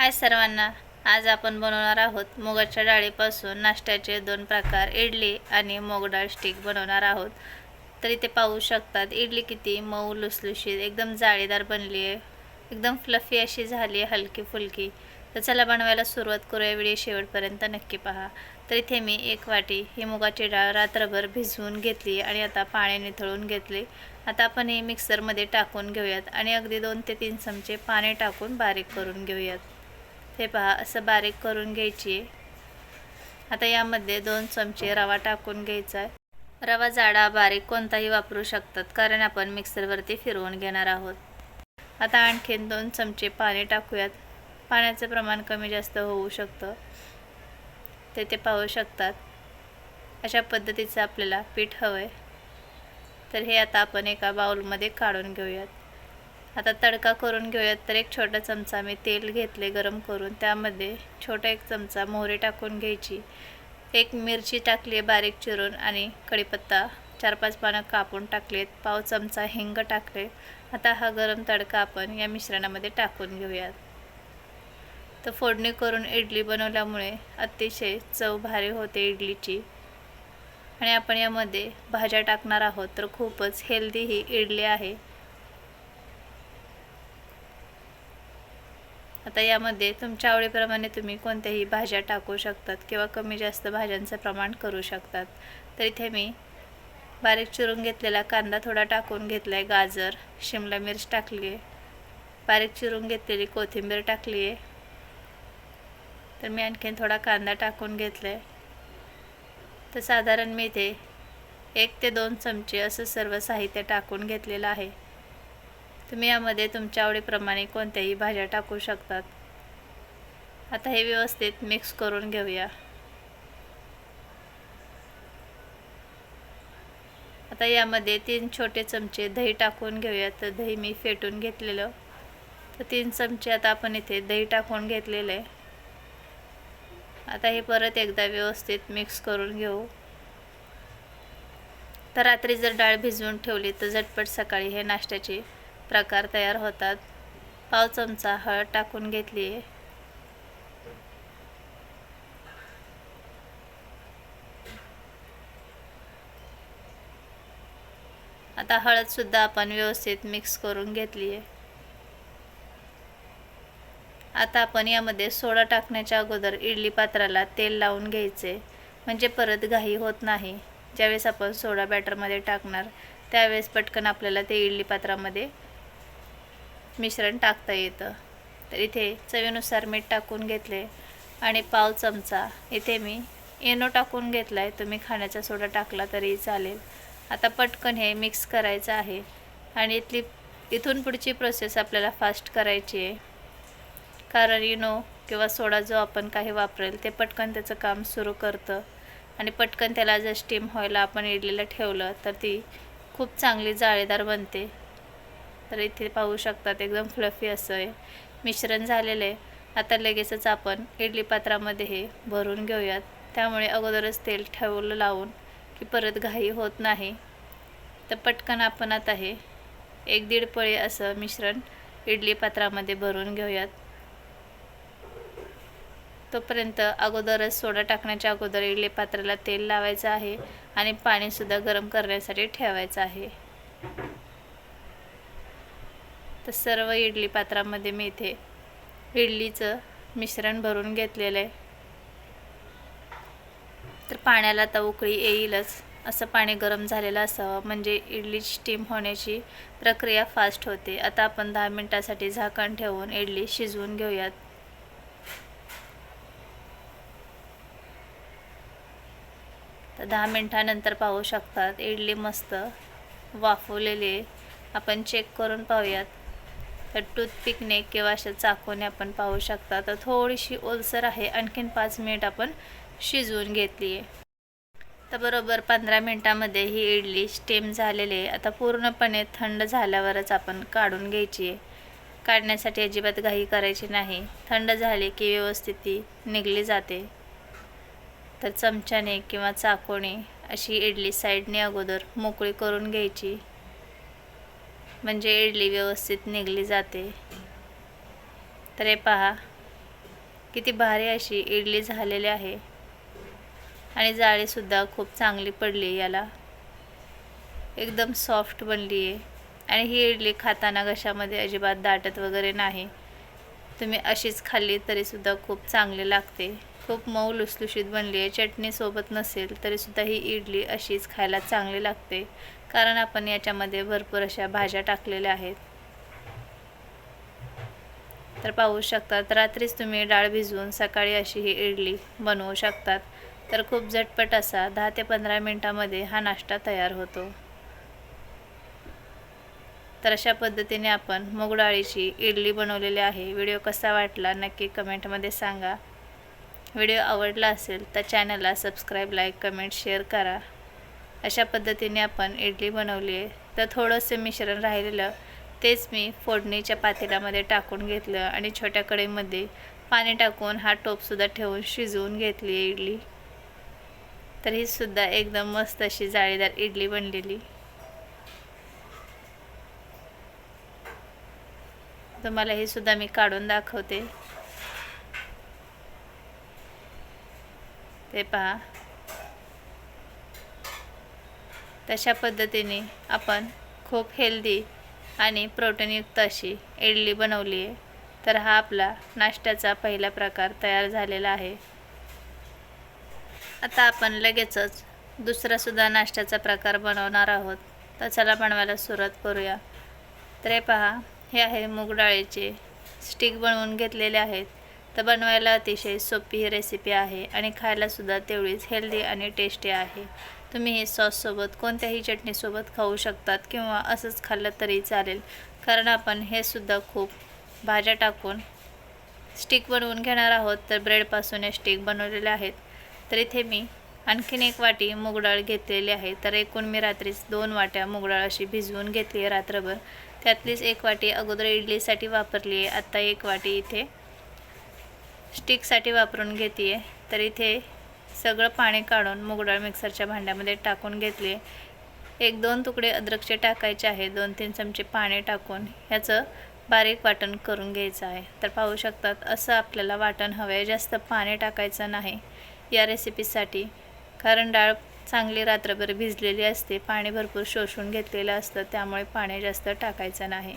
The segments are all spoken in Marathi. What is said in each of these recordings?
हाय सर्वांना. आज आपण बनवणार आहोत मुगाच्या डाळीपासून नाश्त्याचे दोन प्रकार इडली आणि मूग डाळ स्टिक बनवणार आहोत. तर इथे पाहू शकतात इडली किती मऊ लुसलुशीत एकदम जाळीदार बनली आहे. एकदम फ्लफी अशी झाली आहे हलकी फुलकी. तर चला बनवायला सुरुवात करूया व्हिडिओ शेवटपर्यंत नक्की पहा. तर इथे मी एक वाटी ही मुगाची डाळ रात्रभर भिजवून घेतली आणि आता पाणी निथळून घेतली. आता आपण हे मिक्सरमध्ये टाकून घेऊयात आणि अगदी दोन ते तीन चमचे पाणी टाकून बारीक करून घेऊयात. हे पहा असं बारीक करून घ्यायची. आहे आता यामध्ये दोन चमचे रवा टाकून घ्यायचा. आहे रवा जाडा बारीक कोणताही वापरू शकतात कारण आपण मिक्सरवरती फिरवून घेणार आहोत. आता आणखीन दोन चमचे पाणी टाकूयात. पाण्याचं प्रमाण कमी जास्त होऊ शकतं. ते ते पाहू शकतात. अशा पद्धतीचं आपल्याला पीठ हवं आहे तर हे आता आपण एका बाउलमध्ये काढून घेऊयात. आता तडका करून घेऊयात तर एक छोटा चमचा मी तेल घेतले गरम करून. त्यामध्ये छोटा एक चमचा मोहरी टाकून घ्यायची. एक मिरची टाकली आहे बारीक चिरून आणि कढीपत्ता. चार पाच पानं कापून टाकलेत. पाव चमचा हिंग टाकले. आता हा गरम तडका आपण या मिश्रणामध्ये टाकून घेऊयात. तर फोडणी करून इडली बनवल्यामुळे अतिशय चव भारी होते इडलीची. आणि आपण यामध्ये भाज्या टाकणार आहोत तर खूपच हेल्दी ही इडली आहे. आता यामध्ये तुमच्या आवडीप्रमाणे तुम्ही कोणत्याही भाज्या टाकू शकतात किंवा कमी जास्त भाज्यांचं प्रमाण करू शकतात. तर इथे मी बारीक चिरून घेतलेला कांदा थोडा टाकून घेतला आहे गाजर शिमला मिर्च टाकली आहे बारीक चिरून घेतलेली कोथिंबीर टाकली आहे तर मी आणखीन थोडा कांदा टाकून घेतला आहे तर साधारण मी इथे एक ते दोन चमचे असं सर्व साहित्य टाकून घेतलेलं आहे. तुम्ही यामध्ये तुमच्या आवडीप्रमाणे कोणत्याही भाज्या टाकू शकतात. आता हे व्यवस्थित मिक्स करून घेऊया. आता यामध्ये तीन छोटे चमचे दही टाकून घेऊया. तर दही मी फेटून घेतलेलं. तर तीन चमचे आता आपण इथे दही टाकून घेतलेलं आहे. आता हे परत एकदा व्यवस्थित मिक्स करून घेऊ. तर रात्री जर डाळ भिजवून ठेवली तर झटपट सकाळी हे नाश्त्याची प्रकार तयार होतात. पाव चमचा हळद टाकून घेतली. आहे आता हळदसुद्धा आपण व्यवस्थित मिक्स करून घेतली. आहे आता आपण यामध्ये सोडा टाकण्याच्या अगोदर इडली पात्राला तेल लावून घ्यायचे. म्हणजे परत घाई होत नाही. ज्यावेळेस आपण सोडा बॅटरमध्ये टाकणार त्यावेळेस पटकन आपल्याला ते इडली पात्रामध्ये मिश्रण टाकता येतं. तर इथे चवीनुसार मीठ टाकून घेतले आणि पाव चमचा. इथे मी येनो टाकून घेतला आहे तुम्ही खाण्याचा सोडा टाकला तरी चालेल. आता पटकन हे मिक्स करायचं आहे. आणि इथली इथून पुढची प्रोसेस आपल्याला फास्ट करायची आहे. कारण इनो किंवा सोडा जो आपण काही वापरेल ते पटकन त्याचं काम सुरू करतं. आणि पटकन त्याला जर स्टीम व्हायला आपण इडलीला ठेवलं तर ती खूप चांगली जाळीदार बनते. तर इथे पाहू शकतात एकदम फ्लफी असं आहे. मिश्रण झालेलं आहे. आता लगेचच आपण इडली पात्रामध्ये हे भरून घेऊयात. त्यामुळे अगोदरच तेल ठेवलं लावून की परत घाई होत नाही. तर पटकन आपण आता हे एक दीड पळी असं मिश्रण इडली पात्रामध्ये भरून घेऊयात. तोपर्यंत अगोदरच सोडा टाकण्याच्या अगोदर इडली पात्राला तेल लावायचं आहे आणि पाणीसुद्धा गरम करण्यासाठी ठेवायचं आहे. तर सर्व इडली पात्रामध्ये मी इथे इडलीचं मिश्रण भरून घेतलेलं आहे. तर पाण्याला आता उकळी येईलच. असं पाणी गरम झालेलं असावं. म्हणजे इडली स्टीम होण्याची प्रक्रिया फास्ट होते. आता आपण दहा मिनटासाठी झाकण ठेवून इडली शिजवून घेऊयात. तर दहा मिनटानंतर पाहू शकतात. इडली मस्त वाफवलेली आहे. आपण चेक करून पाहूयात. तर टूथपिकने किंवा अशा चाकूने आपण पाहू शकता. तर थोडीशी ओलसर आहे. आणखीन पाच मिनिट आपण शिजवून घेतली आहे तर बरोबर पंधरा मिनटामध्ये ही इडली स्टीम झालेली आहे. आता पूर्णपणे थंड झाल्यावरच आपण काढून घ्यायची आहे काढण्यासाठी अजिबात घाई करायची नाही. थंड झाली की व्यवस्थित ती निघली जाते. तर चमच्याने किंवा चाकूने अशी इडली साईडने अगोदर मोकळी करून घ्यायची. म्हणजे इडली व्यवस्थित निघली जाते. तर हे पहा किती भारी अशी इडली झालेली आहे. आणि जाळीसुद्धा खूप चांगली पडली याला. एकदम सॉफ्ट बनली आहे. आणि ही इडली खाताना घशामध्ये अजिबात दाटत वगैरे नाही. तुम्ही अशीच खाल्ली तरीसुद्धा खूप चांगली लागते. खूप मऊ लुसलुशीत बनली आहे. चटणीसोबत नसेल तरीसुद्धा ही इडली अशीच खायला चांगली लागते. कारण आपण याच्यामध्ये भरपूर अशा भाज्या टाकलेल्या आहेत. तर पाहू शकतात रात्रीच तुम्ही डाळ भिजवून सकाळी अशी ही इडली बनवू शकतात. तर खूप झटपट असा दहा ते पंधरा मिनटामध्ये हा नाश्ता तयार होतो. तर अशा पद्धतीने आपण मूग डाळीची इडली बनवलेली आहे. व्हिडिओ कसा वाटला नक्की कमेंटमध्ये सांगा. व्हिडिओ आवडला असेल तर चॅनलला सबस्क्राईब लाईक कमेंट शेअर करा. अशा पद्धतीने आपण इडली बनवली आहे. तर थोडंसं मिश्रण राहिलेलं तेच मी फोडणीच्या पातेल्यामध्ये टाकून घेतलं आणि छोट्या कढईमध्ये पाणी टाकून हा टोपसुद्धा ठेवून शिजवून घेतली आहे इडली. तर ही सुद्धा एकदम मस्त अशी जाळीदार इडली बनलेली. तुम्हाला ही सुद्धा मी काढून दाखवते. ते पहा तशा पद्धतीने आपण खूप हेल्दी आणि प्रोटीनयुक्त अशी इडली बनवली आहे. तर हा आपला नाश्त्याचा पहिला प्रकार तयार झालेला आहे. आता आपण लगेचच दुसरासुद्धा नाश्त्याचा प्रकार बनवणार आहोत. तर चला बनवायला सुरुवात करूया. तर हे पहा हे आहे मूग डाळीचे स्टिक बनवून घेतलेले आहेत. तर बनवायला अतिशय सोपी ही रेसिपी आहे आणि खायलासुद्धा तेवढीच हेल्दी आणि टेस्टी आहे. तुम्ही हे सॉससोबत कोणत्याही चटणीसोबत खाऊ शकतात किंवा असंच खाल्लं तरी चालेल. कारण आपण हे सुद्धा खूप भाज्या टाकून स्टिक बनवून घेणार आहोत तर ब्रेडपासून हे स्टिक बनवलेले आहेत. तर इथे मी आणखीन एक वाटी मुगडाळ घेतलेली आहे. तर एकूण मी रात्रीच दोन वाट्या मुगडाळ अशी भिजवून घेतली आहे रात्रभर. त्यातलीच एक वाटी अगोदर इडलीसाठी वापरली आहे. आत्ता एक वाटी इथे स्टिकसाठी वापरून घेते आहे तर इथे सगळं पाणी काढून मुगडाळ मिक्सरच्या भांड्यामध्ये टाकून घेतले एक दोन तुकडे अद्रकचे टाकायचे आहे. दोन तीन चमचे पाणी टाकून ह्याचं बारीक वाटण करून घ्यायचं आहे. तर पाहू शकतात असं आपल्याला वाटण हवं आहे जास्त पाणी टाकायचं नाही या रेसिपीसाठी. कारण डाळ चांगली रात्रभर भिजलेली असते. पाणी भरपूर शोषून घेतलेलं असतं. त्यामुळे पाणी जास्त टाकायचं नाही.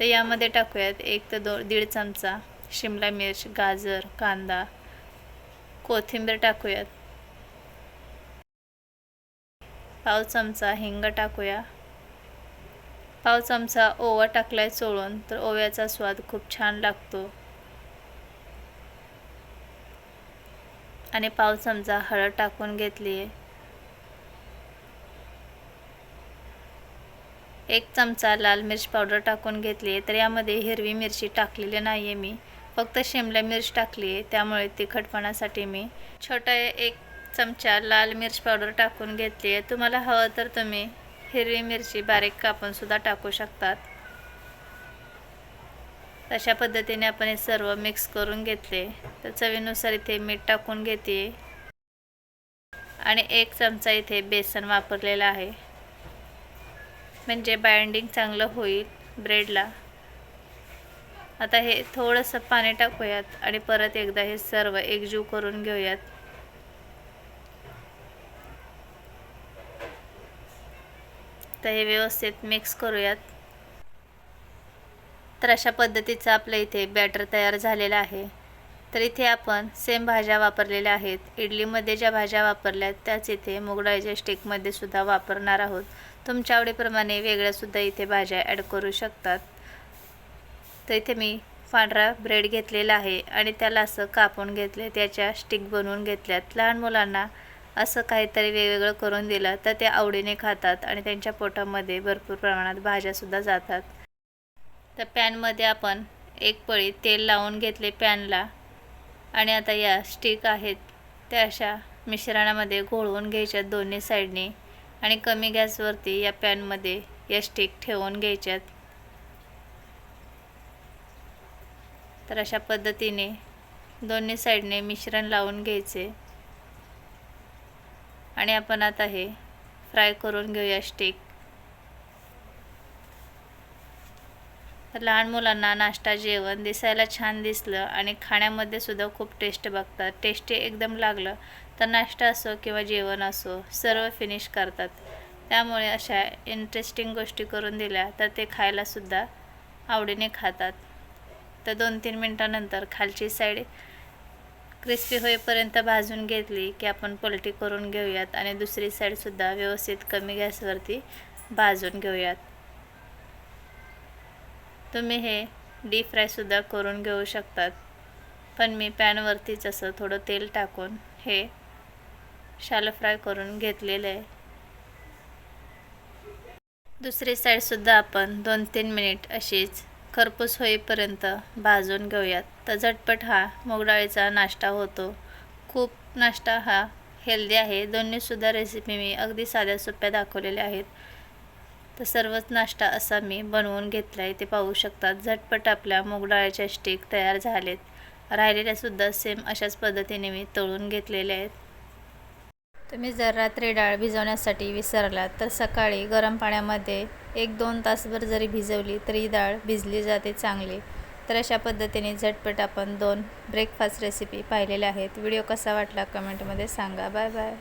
तर यामध्ये टाकूयात एक ते दो दीड चमचा शिमला मिर्च गाजर कांदा कोथिंबीर टाकूयात. पाव चमचा हिंग टाकूया. पाव चमचा ओवा टाकलाय चोळून तर ओव्याचा स्वाद खूप छान लागतो. आणि पाव चमचा हळद टाकून घेतली. आहे एक चमचा लाल मिरची पावडर टाकून घेतली आहे तर यामध्ये हिरवी मिरची टाकलेली नाही आहे मी. फक्त शिमला मिर्च टाकली आहे. त्यामुळे तिखटपणासाठी मी छोटा एक चमचा लाल मिरच पावडर टाकून घेतली आहे. तुम्हाला हवं तर तुम्ही हिरवी मिरची बारीक कापूनसुद्धा टाकू शकतात. अशा पद्धतीने आपण हे सर्व मिक्स करून घेतले. तर चवीनुसार इथे मीठ टाकून घेते. आणि एक चमचा इथे बेसन वापरलेला आहे. म्हणजे बाइंडिंग चांगलं होईल ब्रेडला आता हे थोडंसं पाणी टाकूयात आणि परत एकदा हे सर्व एकजीव करून घेऊयात. तर हे व्यवस्थित मिक्स करूयात. तर अशा पद्धतीचं आपलं इथे बॅटर तयार झालेलं आहे. तर इथे आपण सेम भाज्या वापरलेल्या आहेत. इडलीमध्ये ज्या भाज्या वापरल्या त्याच इथे मुगडाळीच्या स्टिकमध्ये सुद्धा वापरणार आहोत. तुमच्या आवडीप्रमाणे वेगळ्यासुद्धा इथे भाज्या ॲड करू शकतात. तर इथे मी पांढरा ब्रेड घेतलेला आहे आणि त्याला असं कापून घेतले त्याच्या स्टिक बनवून घेतल्यात. लहान मुलांना असं काहीतरी वेगवेगळं करून दिलं तर ते आवडीने खातात आणि त्यांच्या पोटामध्ये भरपूर प्रमाणात भाज्यासुद्धा जातात. तर पॅनमध्ये आपण एक पळी तेल लावून घेतले पॅनला आणि आता या स्टिक आहेत त्या अशा मिश्रणामध्ये घोळवून घ्यायच्यात दोन्ही साईडने आणि कमी गॅसवरती या पॅनमध्ये या स्टिक ठेवून घ्यायच्यात. तर अशा पद्धतीने दोन्ही साईडने मिश्रण लावून घ्यायचे. आणि आपण आता हे फ्राय करून घेऊया स्टिक. तर लहान मुलांना नाश्ता जेवण दिसायला छान दिसलं आणि खाण्यामध्ये सुद्धा खूप टेस्ट बघतात. टेस्टी एकदम लागलं तर नाश्ता असो किंवा जेवण असो सर्व फिनिश करतात. त्यामुळे अशा इंटरेस्टिंग गोष्टी करून दिल्या तर ते खायलासुद्धा आवडीने खातात. तर दोन तीन मिनटानंतर खालची साईड क्रिस्पी होईपर्यंत भाजून घेतली की आपण पलटी करून घेऊयात आणि दुसरी साईडसुद्धा व्यवस्थित कमी गॅसवरती भाजून घेऊयात. तुम्ही हे डीप फ्रायसुद्धा करून घेऊ शकतात. पण मी पॅनवरतीच असं थोडं तेल टाकून हे शालो फ्राय करून घेतलेलं आहे. दुसरी साईडसुद्धा आपण दोन तीन मिनिट अशीच खरपूस होईपर्यंत भाजून घेऊयात. तर झटपट हा मूगडाळीचा नाश्ता होतो. खूप नाश्ता हा हेल्दी आहे. दोन्हीसुद्धा रेसिपी मी अगदी साध्या सोप्या दाखवलेल्या आहेत. तर सर्वच नाश्ता असा मी बनवून घेतला आहे ते पाहू शकतात. झटपट आपल्या मूगडाळीच्या स्टिक तयार झालेत. राहिलेल्यासुद्धा सेम अशाच पद्धतीने मी तळून घेतलेल्या आहेत. तुम्ही जर रात्री डाळ भिजवण्यासाठी विसरलात तर सकाळी गरम पाण्यामध्ये एक दोन तासभर जरी भिजवली तरी डाळ भिजली जाते चांगली. तर अशा पद्धतीने झटपट आपण दोन ब्रेकफास्ट रेसिपी पाहिलेल्या आहेत. व्हिडिओ कसा वाटला कमेंटमध्ये सांगा. Bye bye.